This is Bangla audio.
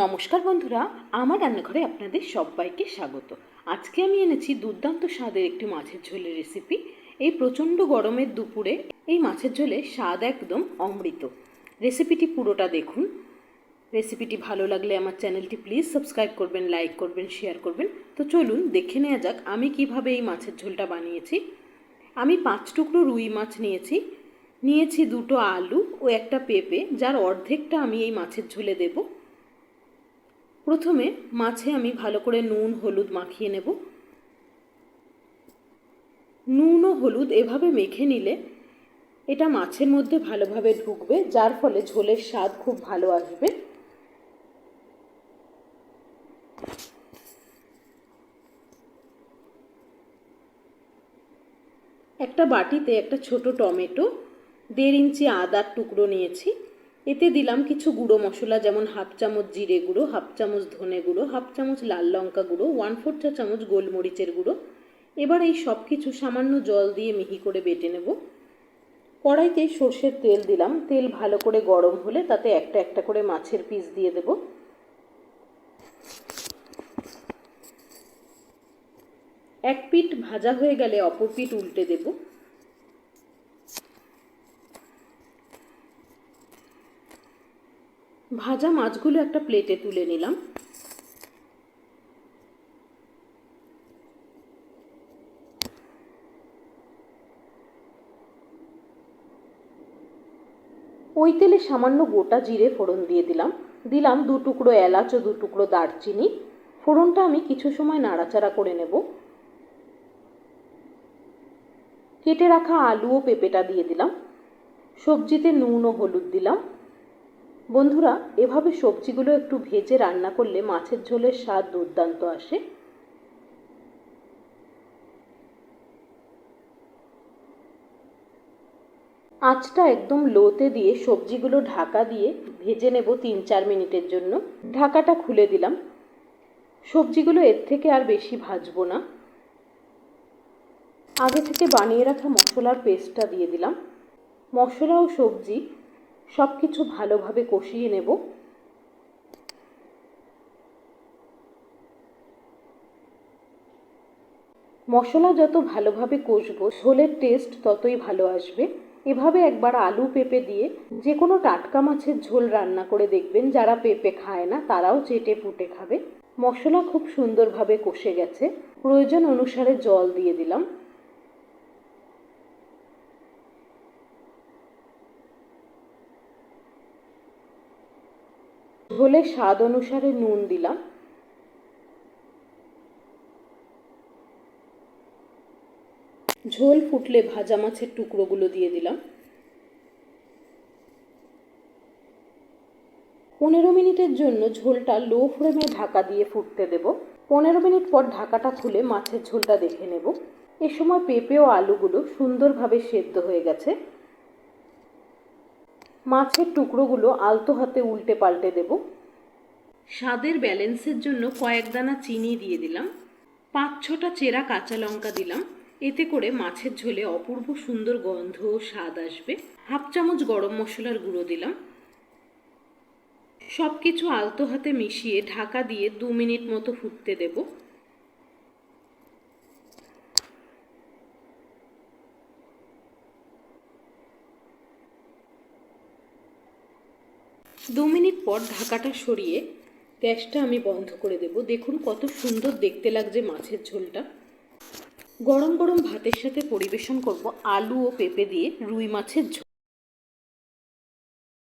নমস্কার বন্ধুরা, আমার রান্নাঘরে আপনাদের সবাইকে স্বাগত। আজকে আমি এনেছি দুর্দান্ত স্বাদের একটি মাছের ঝোলের রেসিপি এই প্রচণ্ড গরমের দুপুরে এই মাছের ঝোলে স্বাদ একদম অমৃত। রেসিপিটি পুরোটা দেখুন। রেসিপিটি ভালো লাগলে আমার চ্যানেলটি প্লিজ সাবস্ক্রাইব করবেন লাইক করবেন শেয়ার করবেন। তো চলুন দেখে নেওয়া যাক আমি কীভাবে এই মাছের ঝোলটা বানিয়েছি। আমি পাঁচ টুকরো রুই মাছ নিয়েছি। নিয়েছি দুটো আলু ও একটা পেঁপে, যার অর্ধেকটা আমি এই মাছের ঝোলে দেবো। প্রথমে মাছে আমি ভালো করে নুন, হলুদ মাখিয়ে নেব। নুন ও হলুদ এভাবে মেখে নিলে এটা মাছের মধ্যে ভালোভাবে ঢুকবে, যার ফলে ঝোলের স্বাদ খুব ভালো আসবে। একটা বাটিতে একটা ছোট টমেটো, দেড় ইঞ্চি আদার টুকরো নিয়েছি। এতে দিলাম কিছু গুঁড়ো মশলা, যেমন হাফ চামচ জিরে গুঁড়ো, হাফ চামচ ধনে গুঁড়ো, হাফ চামচ লাল লঙ্কা গুঁড়ো ওয়ান ফোর চা চামচ গোলমরিচের গুঁড়ো। এবার এই সব কিছু সামান্য জল দিয়ে মিহি করে বেটে নেব। কড়াইতে সর্ষের তেল দিলাম। তেল ভালো করে গরম হলে তাতে একটা একটা করে মাছের পিস দিয়ে দেব। এক পিঠ ভাজা হয়ে গেলে অপর পিঠ উল্টে দেবো। ভাজা মাছগুলো একটা প্লেটে তুলে নিলাম। ওই তেলে সামান্য গোটা জিরে ফোড়ন দিয়ে দিলাম। দিলাম দু টুকরো এলাচ ও দু টুকরো দারচিনি। ফোড়নটা আমি কিছু সময় নাড়াচাড়া করে নেব। কেটে রাখা আলু ও পেঁপেটা দিয়ে দিলাম। সবজিতে নুন ও হলুদ দিলাম। বন্ধুরা, এভাবে সবজিগুলো একটু ভেজে রান্না করলে মাছের ঝোলের স্বাদ দুর্দান্ত আসে। আঁচটা একদম লোতে দিয়ে সবজিগুলো ঢাকা দিয়ে ভেজে নেব তিন চার মিনিটের জন্য। ঢাকাটা খুলে দিলাম। সবজিগুলো এর থেকে আর বেশি ভাজবো না। আগে থেকে বানিয়ে রাখা মশলার পেস্টটা দিয়ে দিলাম। মশলা ও সবজি সব কিছু ভালোভাবে কষিয়ে নেব। মশলা যত ভালোভাবে কষবো, ঝোলের টেস্ট ততই ভালো আসবে। এভাবে একবার আলু পেঁপে দিয়ে যে কোনো টাটকা মাছের ঝোল রান্না করে দেখবেন, যারা পেঁপে খায় না, তারাও চেটে পুটে খাবে। মশলা খুব সুন্দরভাবে কষে গেছে। প্রয়োজন অনুসারে জল দিয়ে দিলাম। ঝোলে স্বাদ অনুসারে নুন দিলাম। ঝোল ফুটলে ভাজা মাছের টুকরোগুলো দিয়ে দিলাম। পনেরো মিনিটের জন্য ঝোলটা লো ফ্লেমে ঢাকা দিয়ে ফুটতে দেব। পনেরো মিনিট পর ঢাকাটা খুলে মাছের ঝোলটা দেখে নেব। এ সময় পেঁপে ও আলুগুলো সুন্দরভাবে সেদ্ধ হয়ে গেছে। মাছের টুকরোগুলো আলতো হাতে উল্টে পাল্টে দেব। স্বাদের ব্যালেন্সের জন্য কয়েক দানা চিনি দিয়ে দিলাম। পাঁচ ছটা চেরা কাঁচা লঙ্কা দিলাম। এতে করে মাছের ঝোলে অপূর্ব সুন্দর গন্ধ ও স্বাদ আসবে। হাফ চামচ গরম মশলার গুঁড়ো দিলাম। সব কিছু আলতো হাতে মিশিয়ে ঢাকা দিয়ে দু মিনিট মতো ফুটতে দেবো। দু মিনিট পর ঢাকাটা সরিয়ে গ্যাসটা আমি বন্ধ করে দেব। দেখুন কত সুন্দর দেখতে লাগছে মাছের ঝোলটা। গরম গরম ভাতের সাথে পরিবেশন করব আলু ও পেঁপে দিয়ে রুই মাছের ঝোল।